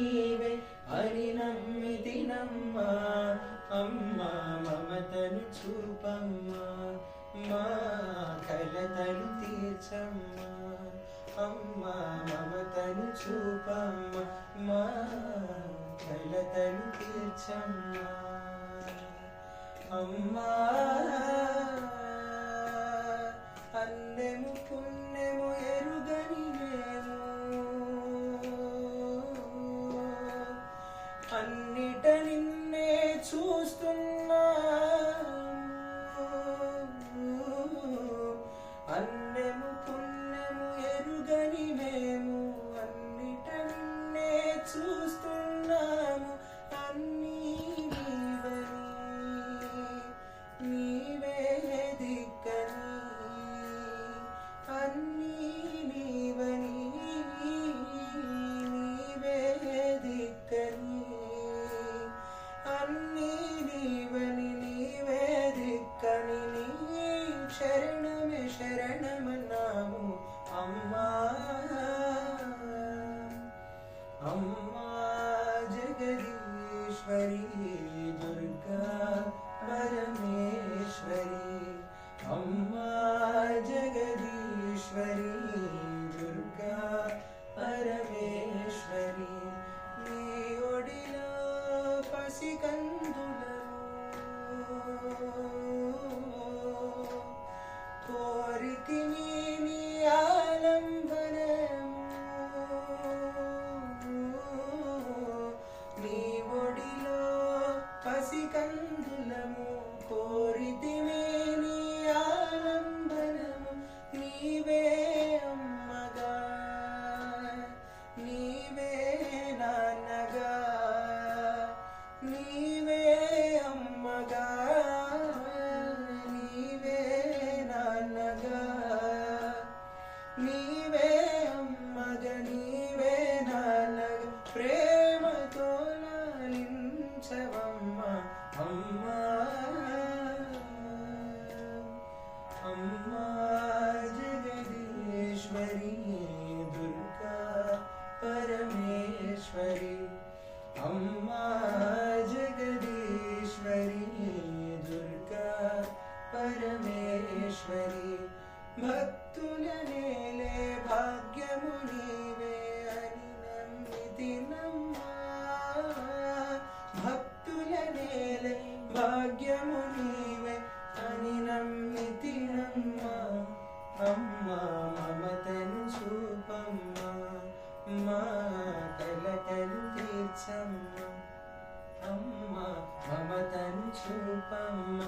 నీవే అని నమ్మితినమ్మా. అమ్మా మమతను చూపమ్మా. మా కలతను తీర్చమ్మా. అమ్మా మమతను చూపమ్మా. మా కలతను తీర్చమ్మా. అమ్మా. చూస్తున్నా. అన్నెము शरण में शरण मनाऊ। अम्मा अम्मा जगदीश्वरी दुर्गा పసికందులము కోరితిని నీ ఆలంబనము. నీవే అమ్మగా నీవే నాన్నగా నీవే అమ్మగా నీవే నాన్నగా నీ కలకలు తీర్చమ్మ అమ్మ మమతను చూపమ్మ.